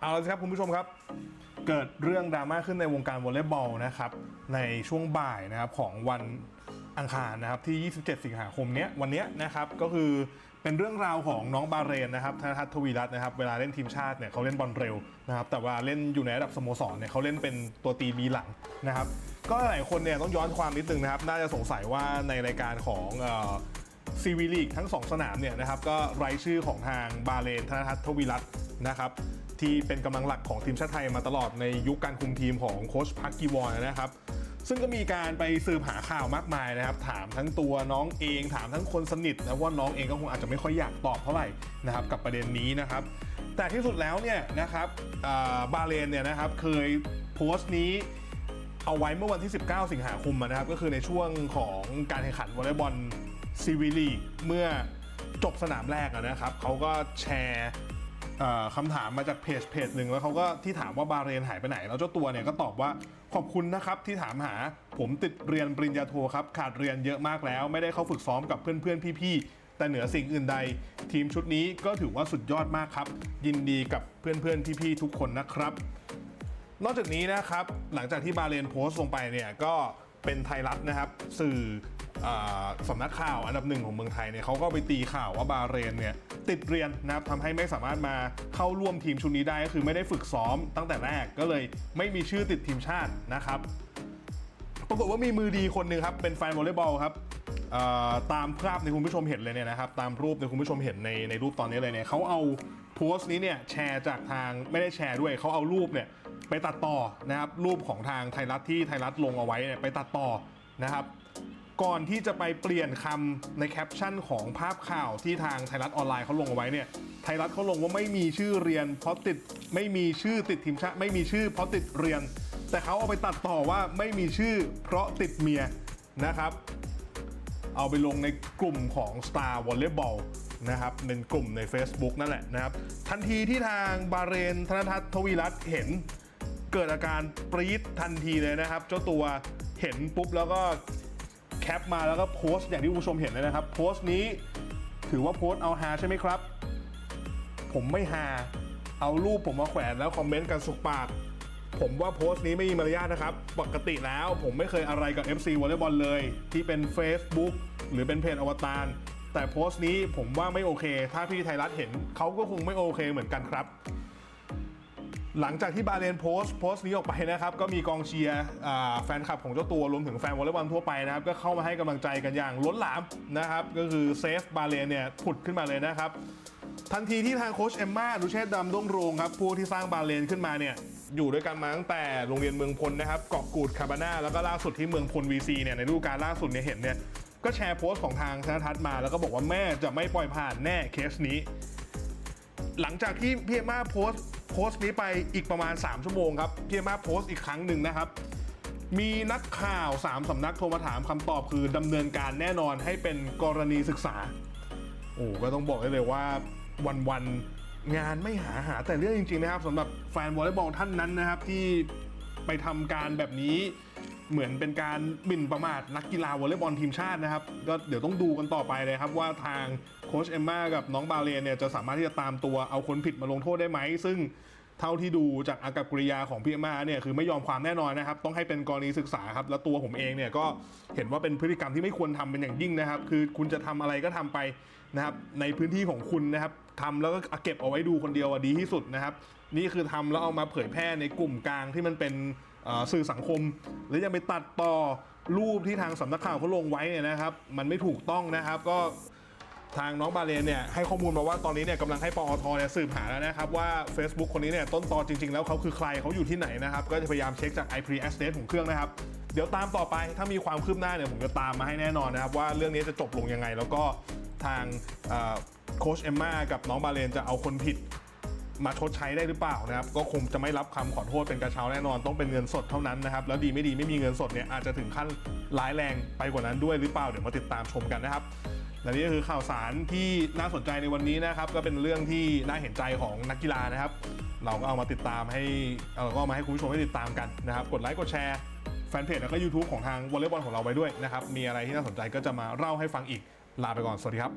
เอาละครับคุณผู้ชมครับ เกิดเรื่องดราม่าขึ้นในวงการวอลเลย์บอลนะครับในช่วงบ่ายนะครับของวันอังคารนะครับที่ 27 สิงหาคมเนี้ยวันเนี้ยนะครับก็คือเป็นเรื่องราวของน้องบาเรนนะครับธนทัศน์ทวีรัตน์นะครับเวลาเล่นทีมชาติเนี่ยเขาเล่นบอลเร็วนะครับแต่ว่าเล่นอยู่ในระดับสโมสรเนี่ยเขาเล่นเป็นตัวตีบีหลังนะครับก็หลายคนเนี่ยต้องย้อนความนิดนึงนะครับน่าจะสงสัยว่าในรายการของซีวีลีกทั้ง 2 สนามเนี่ยนะครับก็ไรายชื่อของทางบาเลนธนทัศน์ทวีรัตน์ นะครับที่เป็นกำลังหลักของทีมชาติไทยมาตลอดในยุคการคุมทีมของโค้ชพักกีวอนนะครับ ซึ่งก็มีการไปสืบหาข่าวมากมายนะครับ ถามทั้งตัวน้องเอง ถามทั้งคนสนิทนะว่าน้องเองก็คงอาจจะไม่ค่อยอยากตอบเท่าไหร่นะครับกับประเด็นนี้นะครับ แต่ที่สุดแล้วเนี่ยนะครับบาเลนเนี่ยนะครับเคยโพสต์นี้เอาไว้เมื่อวันที่ 19 สิงหาคมนะครับ ก็คือในช่วงของการแข่งขันวอลเลย์บอลซีวีลีกเมื่อจบสนามแรกนะครับเขาก็แชร์ คำถามมาจากเพจเพจหนึ่งแล้วเขาก็ที่ถามว่าบาเรนหายไปไหน แล้วเจ้าตัวเนี่ยก็ตอบว่าขอบคุณนะครับที่ถามหาผมติดเรียนปริญญาโทครับขาดเรียนเยอะมากแล้ว ไม่ได้เข้าฝึกซ้อมกับเพื่อนๆพี่ๆแต่เหนือสิ่งอื่นใด ทีมชุดนี้ก็ถือว่าสุดยอดมากครับ ยินดีกับเพื่อนๆพี่ๆทุกคนนะครับ นอกจากนี้นะครับหลังจากที่บาเลนโพสต์ลงไปเนี่ยก็เป็นไทยรัฐนะครับ สื่อ สำนักข่าวอันดับหนึ่งของเมืองไทยเนี่ยเขาก็ไปตีข่าวว่าบาเรนเนี่ยติดเรียนนะครับทำให้ไม่สามารถมาเข้าร่วมทีมชุดนี้ได้ก็คือไม่ได้ฝึกซ้อมตั้งแต่แรกก็เลยไม่มีชื่อติดทีมชาตินะครับ ปรากฏว่ามีมือดีคนหนึ่งครับเป็นแฟนวอลเลย์บอลครับตามภาพในคุณผู้ชมเห็นเลยเนี่ยนะครับตามรูปในคุณผู้ชมเห็นในในรูปตอนนี้เลยเนี่ยเขาเอาโพสต์นี้เนี่ยแชร์จากทางไม่ได้แชร์ด้วยเขาเอารูปเนี่ยไปตัดต่อนะครับรูปของทางไทยรัฐที่ไทยรัฐลงเอาไว้เนี่ยไปตัดต่อนะครับ ก่อนที่จะไปเปลี่ยนคำในแคปชั่นของภาพข่าวที่ทางไทยรัฐออนไลน์เขาลงเอาไว้เนี่ยไทยรัฐเขาลงว่าไม่มีชื่อเรียน เพราะติดไม่มีชื่อติดทีมชาติไม่มีชื่อเพราะติดเรียน แต่เขาเอาไปตัดต่อว่าไม่มีชื่อเพราะติดเมียนะครับ เอาไปลงในกลุ่มของ Star Volleyball นะครับเป็นกลุ่มใน Facebook นั่นแหละนะครับ ทันทีที่ทางบาเรนธนทัศน์ทวีรัตน์เห็นเกิดอาการปรี๊ดทันทีเลยนะครับ เจ้าตัวเห็นปุ๊บแล้วก็ แคปมาแล้วก็โพสต์อย่างที่คุณผู้ชมเห็นเลยนะครับ โพสต์นี้ถือว่าโพสต์เอาฮาใช่ไหมครับ ผมไม่ฮาเอารูปผมมาแขวนแล้วคอมเมนต์กันสุกปาก ผมว่าโพสต์นี้ไม่มีมารยาทนะครับ ปกติแล้วผมไม่เคยอะไรกับ FC วอลเลย์บอลเลย ที่เป็น Facebook หรือเป็นเพจอวตาร แต่โพสต์นี้ผมว่าไม่โอเค ถ้าพี่ไทยรัฐเห็นเขาก็คงไม่โอเคเหมือนกันครับ หลังจากที่บาเลนโพสต์โพสต์นี้ออกไปนะครับ ก็มีกองเชียร์แฟนคลับของเจ้าตัวรวมถึงแฟนวอลเลย์บอลทั่วไปนะครับ ก็เข้ามาให้กำลังใจกันอย่างล้นหลามนะครับ ก็คือเซฟบาเลนเนี่ยผุดขึ้นมาเลยนะครับ ทันทีที่ทางโค้ชเอมมาดุเชษดำด้งรงครับผู้ที่สร้างบาเลนขึ้นมาเนี่ยอยู่ด้วยกันมาตั้งแต่โรงเรียนเมืองพลนะครับเกาะกูดคาบาน่าแล้วก็ล่าสุดที่เมืองพลวีซีเนี่ยในฤดูกาลล่าสุดเนี่ยเห็นเนี่ยก็แชร์โพสต์ของทางธนทัศน์มาแล้วก็บอกว่าแม่จะไม่ปล่อยผ่านแน่เคสนี้ หลังจากที่พี่เอมมาโพสต์ พสต์นี้ไปอีกประมาณ 3 ชั่วโมงครับพี่มาโพสต์อีกครั้งหนึ่งนะครับ มีนักข่าว 3สำนักโทรมาถามคำตอบคือดำเนินการแน่นอนให้เป็นกรณีศึกษา โอ้ก็ต้องบอกได้เลยว่าวันๆงานไม่หาหาแต่เรื่องจริง ๆ นะครับสำหรับแฟนวอลเลย์บอลท่านนั้นนะครับที่ไปทำการแบบนี้ เหมือนเป็นการหมิ่นประมาทนักกีฬาวอลเลย์บอลทีมชาตินะครับ ก็เดี๋ยวต้องดูกันต่อไปเลยครับ ว่าทางโค้ชเอมมากับน้องบาเลนเนี่ยจะสามารถที่จะตามตัวเอาคนผิดมาลงโทษได้ไหม ซึ่งเท่าที่ดูจากอากับกริยาของพี่เอมมาเนี่ยคือไม่ยอมความแน่นอนนะครับ ต้องให้เป็นกรณีศึกษาครับ แล้วตัวผมเองเนี่ยก็เห็นว่าเป็นพฤติกรรมที่ไม่ควรทำเป็นอย่างยิ่งนะครับ คือคุณจะทำอะไรก็ทำไปนะครับในพื้นที่ของคุณนะครับทำแล้วก็เก็บเอาไว้ดูคนเดียวดีที่สุดนะครับ นี่คือทำแล้วเอามาเผยแพร่ในกลุ่มกลางที่มันเป็น สื่อสังคมหรือยังไปตัดต่อรูปที่ทางสำนักข่าวเขาลงไว้เนี่ยนะครับ มันไม่ถูกต้องนะครับก็ทางน้องบาเลนเนี่ยให้ข้อมูลมาว่าตอนนี้เนี่ยกำลังให้ปอทเนี่ยสืบหาแล้วนะครับว่า Facebook คนนี้เนี่ยต้นตอจริง ๆ แล้วเขาคือใครเขาอยู่ที่ไหนนะครับ ก็จะพยายามเช็คจาก IP address ของเครื่องนะครับ เดี๋ยวตามต่อไปถ้ามีความคืบหน้าเนี่ยผมจะตามมาให้แน่นอนนะครับ ว่าเรื่องนี้จะจบลงยังไง แล้วก็ทางโค้ชเอมมากับน้องบาเลนจะเอาคนผิด มาชดใช้ได้หรือเปล่านะครับก็คงจะไม่รับคำขอโทษเป็นกระเช้าแน่นอนต้องเป็นเงินสดเท่านั้นนะครับแล้วดีไม่ดีไม่มีเงินสดเนี่ยอาจจะถึงขั้นร้ายแรงไปกว่านั้นด้วยหรือเปล่าเดี๋ยวมาติดตามชมกันนะครับและนี่ก็คือข่าวสารที่น่าสนใจในวันนี้นะครับก็เป็นเรื่องที่น่าเห็นใจของนักกีฬานะครับ เราก็เอามาติดตามให้เราก็ามาให้คุณผู้ชมได้ติดตามกันนะครับ กดไลค์กดแชร์แฟนเพจแล้วก็ YouTube ของทางวอลเลย์บอลของเราไว้ด้วยนะครับมีอะไรที่น่าสนใจก็จะมาเล่าให้ฟังอีกลาไปก่อนสวัสดีครับ